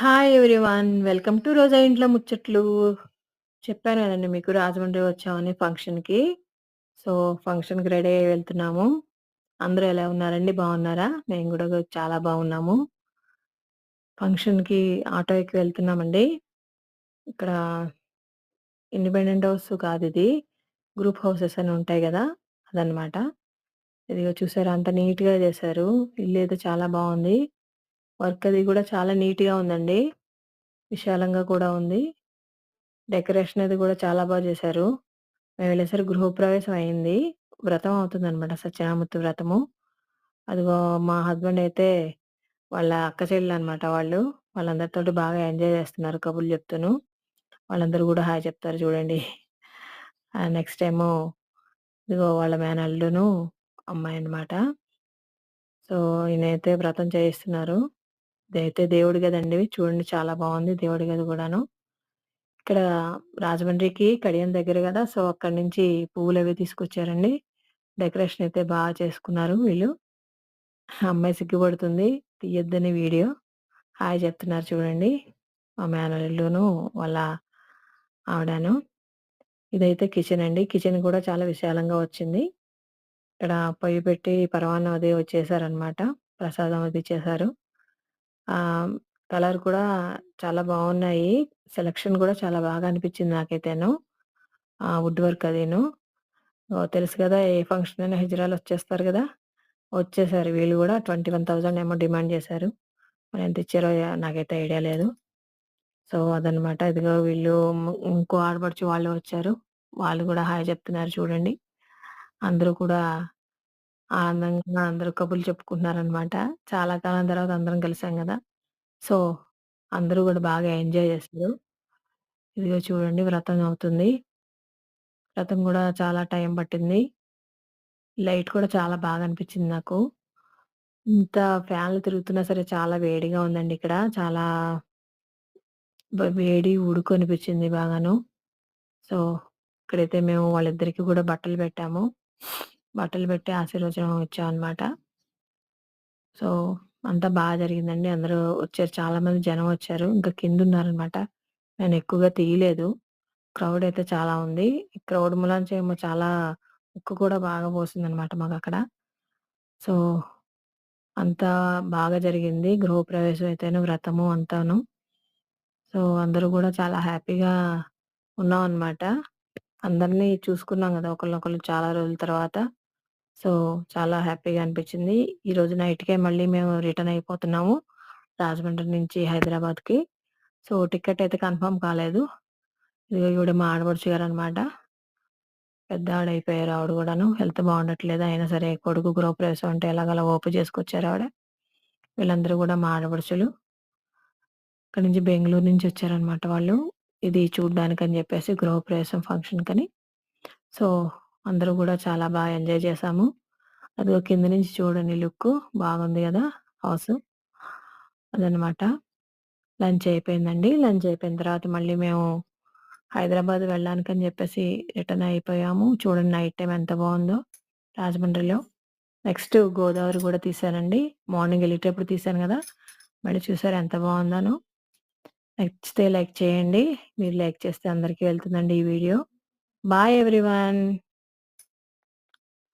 Hi everyone. Welcome to Roja ఇంట్లో ముచ్చట్లు. చెప్పాను కదండి మీకు రాజమండ్రి వచ్చామని ఫంక్షన్‌కి. సో, ఫంక్షన్‌కి రెడీ అయ్యి వెళ్తున్నాము. అందరూ ఎలా ఉన్నారండి? బాగున్నారా? మేము కూడా చాలా బాగున్నాము. ఫంక్షన్‌కి ఆటో ఎక్కి వెళ్తున్నామండి. ఇక్కడ ఇండిపెండెంట్ హౌస్ కాదు ఇది గ్రూప్ హౌసెస్ అని ఉంటాయి కదా అదనమాట. ఇదిగో చూసారా అంత నీట్‌గా చేశారు. ఇల్లు అయితే చాలా బాగుంది వర్క్ అది కూడా చాలా నీట్‌గా ఉందండి. విశాలంగా కూడా ఉంది. డెకరేషన్ అది కూడా చాలా బా చేశారు. మేము వెళ్ళేసరి గృహప్రవేశం అయింది. వ్రతం అవుతుందనమాట సత్యనామూర్తి వ్రతము. అదిగో మా హస్బెండ్ అయితే వాళ్ళ అక్క చెల్లెలనమాట వాళ్ళు. వాళ్ళందరితోటి బాగా ఎంజాయ్ చేస్తున్నారు కబుర్లు చెప్తూను. వాళ్ళందరూ కూడా హాయ్ చెప్తారు చూడండి. నెక్స్ట్ ఏమో ఇదిగో వాళ్ళ మేనల్లును, అమ్మాయి అనమాట. సో, ఈయనైతే వ్రతం చేయిస్తున్నారు. ఇదైతే దేవుడి అండి చూడండి చాలా బాగుంది దేవుడి గది కూడాను ఇక్కడ రాజమండ్రికి కడియం దగ్గర కదా సో, అక్కడి నుంచి పువ్వులవి తీసుకొచ్చారండి. డెకరేషన్ అయితే బాగా చేసుకున్నారు వీళ్ళు. అమ్మాయి సిగ్గుపడుతుంది. తీయొద్దని వీడియో. హాయ్ చెప్తున్నారు చూడండి. మా మేనల్లును, వాళ్ళ ఆవిడను. ఇదైతే కిచెన్ అండి. కిచెన్ కూడా చాలా విశాలంగా వచ్చింది. ఇక్కడ పొయ్యి పెట్టి పరమాన్నం అది వచ్చేసారనమాట ప్రసాదం అది చేశారు. ఆహ్, కలర్ కూడా చాలా బావున్నాయి. సెలక్షన్ కూడా చాలా బాగా అనిపించింది నాకైతేను. ఆ! వుడ్ వర్క్ అదీను. ఓహ్! తెలుసు కదా! ఏ ఫంక్షన్ అయినా హిజ్రాలొచ్చేస్తారు గదా! వచ్చేసారు వీళ్ళు గూడా 21,000 ఏమో డిమాండ్ చేశారు. మరి ఎంత ఇచ్చారో య నాకైతే ఐడియా లేదు. సో, అదనమాట. ఇదిగో వీళ్ళు ము ఇంకో ఆడపడుచు వాళ్ళు వచ్చారు. వాళ్ళు గూడా హాయ్ చెప్తున్నారు చూడండి. అందరూ కూడా ఆనందంగా అందరూ కబుర్లు చెప్పుకుంటున్నారనమాట. చాలా కాలం తర్వాత అందరం కలిసాం గదా! సో, అందరూ గూడా బాగా ఎంజాయ్ చేస్తారు ఇదిగో చూడండి వ్రతం అవుతుంది. వ్రతం గూడా చాలా టైం పట్టింది. లైట్ కూడా చాలా బాగా అనిపించింది నాకు. ఇంత ఫ్యాన్లు తిరుగుతున్నా సరే చాలా వేడిగా ఉందండి ఇక్కడ. చాలా బ వేడి, ఉడుకు అనిపించింది బాగాను. సో, ఇక్కడైతే మేము వాళ్ళిద్దరికీ కూడా బట్టలు పెట్టాము. బట్టలు పెట్టి ఆశీర్వచనం ఇచ్చామనమాట. సో, అంతా బా జరిగిందండి. అందరూ వచ్చారు. చాలామంది జనం వచ్చారు. ఇంకా కిందున్నారనమాట. నేను ఎక్కువగా తీయలేదు. క్రౌడ్ అయితే చాలా ఉంది. క్రౌడ్ మూలాంచి ఏమో చాలా ఉక్కు కూడా బాగా పోసిందనమాట మాకక్కడ. సో, అంతా బాగా జరిగింది. గృహప్రవేశం అయితేను, వ్రతము అంతాను. సో, అందరూ గూడా చాలా హ్యాపీగా ఉన్నామనమాట. అందరిని చూసుకున్నాం గదా! ఒకళ్ళనొకళ్ళు చాలా రోజుల తర్వాత. సో, చాలా హ్యాపీగా అనిపించింది. ఈరోజు నైట్‌కే మళ్ళీ మేము రిటర్న్ అయిపోతున్నాము. రాజమండ్రి నుంచి హైదరాబాద్‌కి. సో, టికెట్ అయితే కన్ఫర్మ్ కాలేదు. ఇదిగో ఈవిడ మా ఆడపడుచు గారనమాట. పెద్దావిడయిపోయారు ఆవిడ గూడాను. హెల్త్ బాగుండట్లేదు. అయినా సరే కొడుకు గృహప్రవేశం అంటే ఎలాగోలా ఓపిక చేసుకొచ్చారావిడ. వీళ్ళందరూ గూడా మా ఆడపడుచులు. అక్కడి నుంచి బెంగుళూరు నుంచి వచ్చారనమాట వాళ్ళు. ఇది చూడ్డానికని జెప్పేసి గృహప్రవేశం ఫంక్షన్‌కని. సో, అందరూ కూడా చాలా బాగా ఎంజాయ్ చేశాము. అదిగో కింద నుంచి చూడండి లుక్ బాగుంది కదా హౌస్ అదనమాట. లంచ్ అయిపోయిందండి. లంచ్ అయిపోయిన తర్వాత మళ్ళీ మేము హైదరాబాద్ వెళ్ళడానికని చెప్పేసి రిటర్న్ అయిపోయాము. చూడండి నైట్ టైం ఎంత బాగుందో రాజమండ్రిలో. నెక్స్ట్ గోదావరి కూడా తీశానండి. మార్నింగ్ వెళ్ళేటప్పుడు తీశాను కదా మళ్ళీ చూసారు ఎంత బావుందోను. నచ్చితే లైక్ చేయండి. మీరు లైక్ చేస్తే అందరికీ వెళ్తుందండి ఈ వీడియో. Bye everyone.